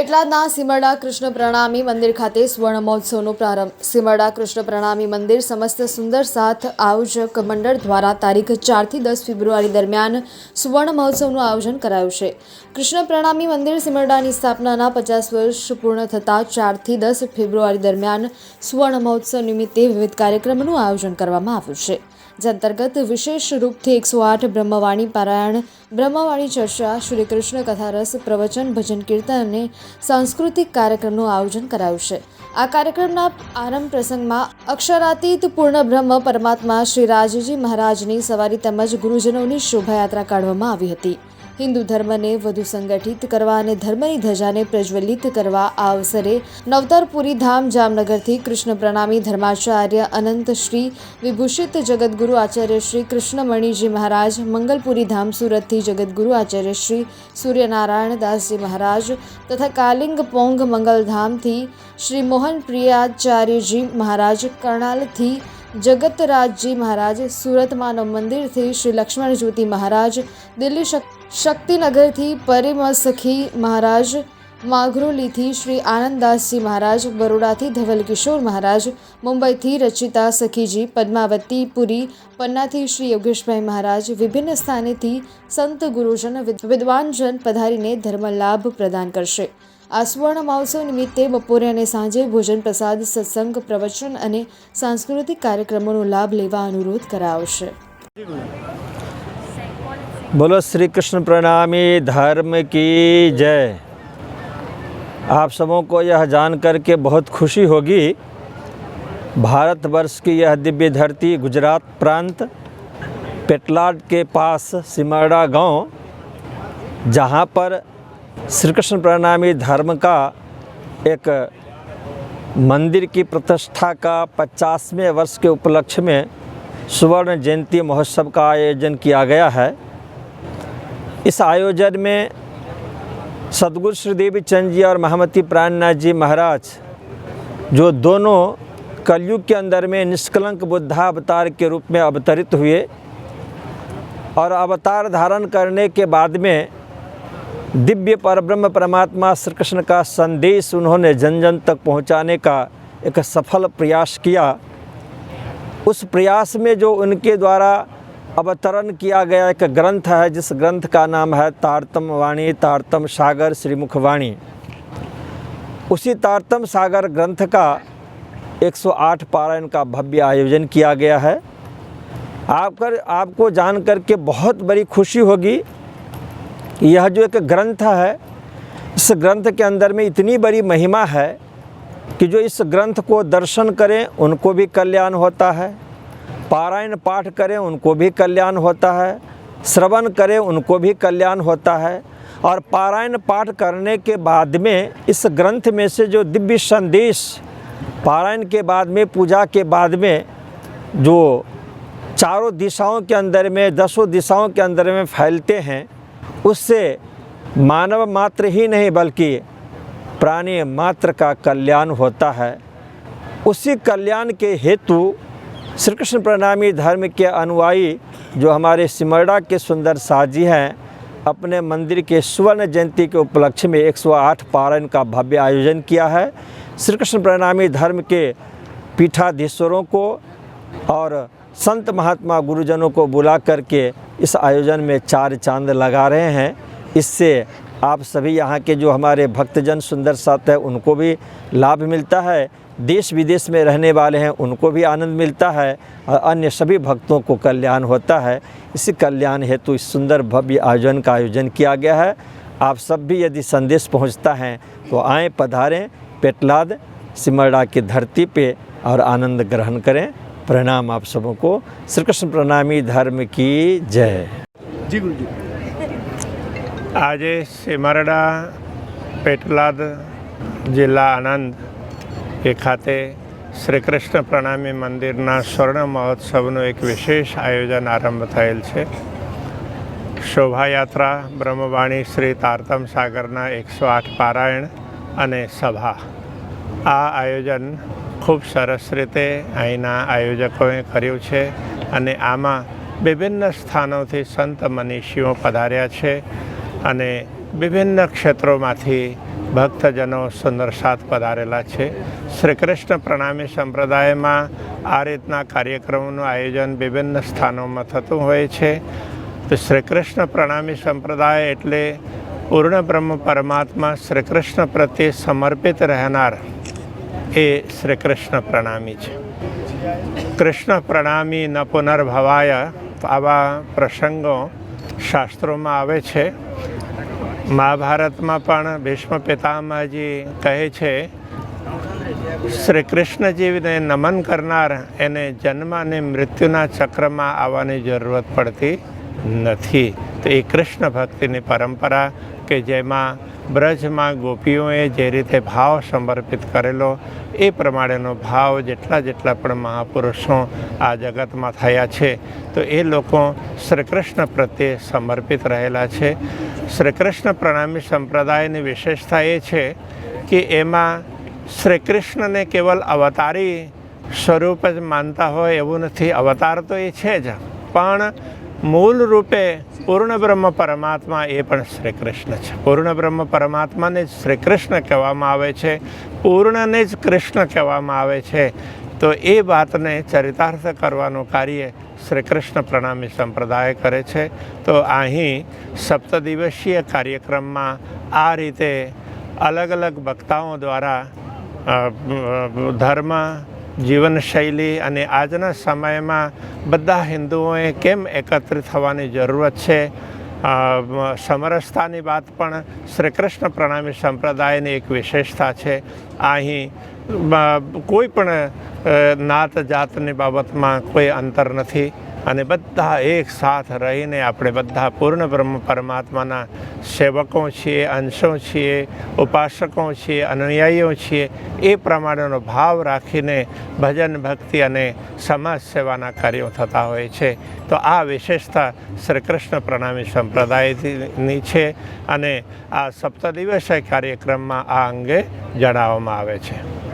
પેટલાદના સિમરડા કૃષ્ણ પ્રણામી મંદિર ખાતે સુવર્ણ મહોત્સવનો પ્રારંભ. સિમરડા કૃષ્ણ પ્રણામી મંદિર સમસ્ત સુંદર સાથ આયોજક મંડળ દ્વારા તારીખ ચારથી દસ ફેબ્રુઆરી દરમિયાન સુવર્ણ મહોત્સવનું આયોજન કરાયું છે. કૃષ્ણ પ્રણામી મંદિર સિમરડાની સ્થાપનાના પચાસ વર્ષ પૂર્ણ થતાં ચારથી દસ ફેબ્રુઆરી દરમિયાન સુવર્ણ મહોત્સવ નિમિત્તે વિવિધ કાર્યક્રમનું આયોજન કરવામાં આવ્યું છે. જે અંતર્ગત વિશેષ રૂપથી એકસો આઠ બ્રહ્મવાણી પારાયણ બ્રહ્મવાણી ચર્ચા, શ્રી કૃષ્ણ કથારસ, પ્રવચન, ભજન કીર્તન અને સાંસ્કૃતિક કાર્યક્રમનું આયોજન કરાયું આ કાર્યક્રમના આરંભ પ્રસંગમાં અક્ષરાતીત પૂર્ણ બ્રહ્મ પરમાત્મા શ્રી રાજજી મહારાજની સવારી તેમજ ગુરુજનોની શોભાયાત્રા કાઢવામાં આવી હતી. હિન્દુ ધર્મને વધુ સંગઠિત કરવા અને ધર્મની ધજાને પ્રજ્વલિત કરવા આ અવસરે નવતરપુરી ધામ જામનગરથી કૃષ્ણ પ્રણામી ધર્માચાર્ય અનંત શ્રી વિભૂષિત જગદગુરુ આચાર્ય શ્રી કૃષ્ણમણિજી મહારાજ, મંગલપુરી ધામ સુરતથી જગદગુરુ આચાર્ય શ્રી સૂર્યનારાયણ દાસજી મહારાજ તથા કાલિંગ પોંગ મંગલધામથી શ્રી મોહન પ્રિયાચાર્યજી મહારાજ, કર્ણાલથી જગતરાજજી મહારાજ સુરત માનવ મંદિરથી શ્રી લક્ષ્મણ જ્યોતિ મહારાજ, દિલ્હી શક- શક્તિનગરથી પરિમ સખી મહારાજ માઘરોલીથી શ્રી આનંદદાસજી મહારાજ, બરોડાથી ધવલ કિશોર મહારાજ, મુંબઈથી રચિતા સખીજી, પદ્માવતી, પુરી, પન્નાથી શ્રી યોગેશભાઈ મહારાજ, વિભિન્ન સ્થાનેથી સંત ગુરુજન વિદ- વિદ્વાનજન પધારીને ધર્મ લાભ પ્રદાન કરશે. આ સુવર્ણ મહોત્સવ નિમિત્તે બપોરે અને સાંજે ભોજન પ્રસાદ સત્સંગ પ્રવચન અને સાંસ્કૃતિક કાર્યક્રમોનો લાભ લેવા અનુરોધ કરાવશે बोलो श्री कृष्ण प्रणामी धर्म की जय आप सबों को यह जान कर के बहुत खुशी होगी भारतवर्ष की यह दिव्य धरती गुजरात प्रांत पेटलाड के पास सिमरड़ा गांव जहां पर श्री कृष्ण प्रणामी धर्म का एक मंदिर की प्रतिष्ठा का पचासवें वर्ष के उपलक्ष्य में सुवर्ण जयंती महोत्सव का आयोजन किया गया है। इस आयोजन में सदगुरु श्री देवी चंद जी और महामती प्राणनाथ जी महाराज, जो दोनों कलयुग के अंदर में निष्कलंक बुद्धावतार के रूप में अवतरित हुए और अवतार धारण करने के बाद में दिव्य पर ब्रह्म परमात्मा श्री कृष्ण का संदेश उन्होंने जन जन तक पहुँचाने का एक सफल प्रयास किया। उस प्रयास में जो उनके द्वारा अवतरण किया गया एक ग्रंथ है, जिस ग्रंथ का नाम है तारतम वाणी, तारतम सागर श्रीमुख वाणी। उसी तारतम सागर ग्रंथ का 108 पारायण का भव्य आयोजन किया गया है। आपकर, आपको जान करके बहुत बड़ी खुशी होगी यह जो एक ग्रंथ है, इस ग्रंथ के अंदर में इतनी बड़ी महिमा है कि जो इस ग्रंथ को दर्शन करें, उनको भी कल्याण होता है। पारायण पाठ करें, उनको भी कल्याण होता है। श्रवण करें, उनको भी कल्याण होता है। और पारायण पाठ करने के बाद में, इस ग्रंथ में से जो दिव्य संदेश, पारायण के बाद में, पूजा के बाद में, जो चारों दिशाओं के अंदर में, दसों दिशाओं के अंदर में फैलते हैं उससे मानव मात्र ही नहीं, बल्कि प्राणी मात्र का कल्याण होता है। उसी कल्याण के हेतु श्री कृष्ण प्रणामी धर्म के अनुयायी जो हमारे सिमरड़ा के सुंदर साजी हैं, अपने मंदिर के स्वर्ण जयंती के उपलक्ष्य में 108 पारायण का भव्य आयोजन किया है। श्री कृष्ण प्रणामी धर्म के पीठाधीश्वरों को और संत महात्मा गुरुजनों को बुला करके इस आयोजन में चार चाँद लगा रहे हैं। इससे आप सभी यहाँ के जो हमारे भक्तजन सुंदर साथ है, उनको भी लाभ मिलता है। देश विदेश में रहने वाले हैं, उनको भी आनंद मिलता है। और अन्य सभी भक्तों को कल्याण होता है। इसी कल्याण हेतु इस सुंदर भव्य आयोजन का आयोजन किया गया है। आप सब भी यदि संदेश पहुँचता है तो आएँ, पधारें, पेटलाद, सिमरड़ा की धरती पे और आनंद ग्रहण करें। प्रणाम आप सबों को श्री कृष्ण प्रणामी धर्म की जय જી ગુરુજી આજે સિમરડા પેટલાદ જિલ્લા આણંદ એ ખાતે શ્રી કૃષ્ણ પ્રણામી મંદિરના સ્વર્ણ મહોત્સવનું એક વિશેષ આયોજન આરંભ થયેલ છે શોભાયાત્રા બ્રહ્મવાણી શ્રી તારતમ સાગરના એકસો આઠ પારાયણ અને સભા આ આયોજન ખૂબ સરસ રીતે અહીંના આયોજકોએ કર્યું છે અને આમાં વિભિન્ન સ્થાનોથી સંત મનીષીઓ પધાર્યા છે અને વિભિન્ન ક્ષેત્રોમાંથી ભક્તજનો સુંદર સાથ પધારેલા છે. શ્રી કૃષ્ણ પ્રણામી સંપ્રદાયમાં આ રીતના કાર્યક્રમોનું આયોજન વિભિન્ન સ્થાનોમાં થતું હોય છે. તો શ્રી કૃષ્ણ પ્રણામી સંપ્રદાય એટલે પૂર્ણ બ્રહ્મ પરમાત્મા શ્રી કૃષ્ણ પ્રત્યે સમર્પિત રહેનાર એ શ્રી કૃષ્ણ પ્રણામી છે. કૃષ્ણ પ્રણામી ન પુનર્ભવાય આવા પ્રસંગો શાસ્ત્રોમાં આવે છે. મહાભારતમાં પણ ભીષ્મ પિતામહજી કહે છે, શ્રી કૃષ્ણજીને નમન કરનાર એને જન્મ અને મૃત્યુના ચક્રમાં આવવાની જરૂરત પડતી નથી. તો એ કૃષ્ણ ભક્તિની પરંપરા કે જેમાં બ્રજમાં ગોપીઓએ જે રીતે ભાવ સમર્પિત કરેલો, એ પ્રમાણેનો ભાવ જેટલા જેટલા પણ મહાપુરુષો આ જગતમાં થયા છે, તો એ લોકો શ્રી કૃષ્ણ પ્રત્યે સમર્પિત રહેલા છે. શ્રી કૃષ્ણ પ્રણામી સંપ્રદાયની વિશેષતા એ છે કે એમાં શ્રી કૃષ્ણને કેવલ અવતારી સ્વરૂપ જ માનતા હોય એવું નથી. અવતાર તો એ છે જ, પણ મૂળ રૂપે પૂર્ણ બ્રહ્મ પરમાત્મા એ પણ શ્રી કૃષ્ણ છે. પૂર્ણ બ્રહ્મ પરમાત્માને જ શ્રી કૃષ્ણ કહેવામાં આવે છે, પૂર્ણને જ કૃષ્ણ કહેવામાં આવે છે. તો એ વાતને ચરિતાર્થ કરવાનું કાર્ય શ્રી કૃષ્ણ પ્રણામી સંપ્રદાય કરે છે. તો અહીં સપ્ત દિવસીય કાર્યક્રમમાં આ રીતે અલગ અલગ વક્તાઓ દ્વારા ધર્મ જીવનશૈલી અને આજના સમયમાં બધા હિન્દુઓએ કેમ એકત્રિત થવાની જરૂરત છે? સમરસતાની વાત પણ શ્રી કૃષ્ણ પ્રણામી સંપ્રદાયની એક વિશેષતા છે. અહીં કોઈ પણ નાત જાતની બાબતમાં કોઈ અંતર નથી. અને બધા એક સાથ રહીને આપણે બધા પૂર્ણ બ્રહ્મ પરમાત્માના સેવકો છીએ, અંશો છીએ, ઉપાસકો છીએ, અનુયાયીઓ છીએ, એ પ્રમાણેનો ભાવ રાખીને ભજન, ભક્તિ અને સમાજ સેવાના કાર્યો થતા હોય છે. તો આ વિશેષતા શ્રી કૃષ્ણ પ્રણામી સંપ્રદાયની છે અને આ સપ્ત દિવસીય કાર્યક્રમમાં આ અંગે જણાવવામાં આવે છે.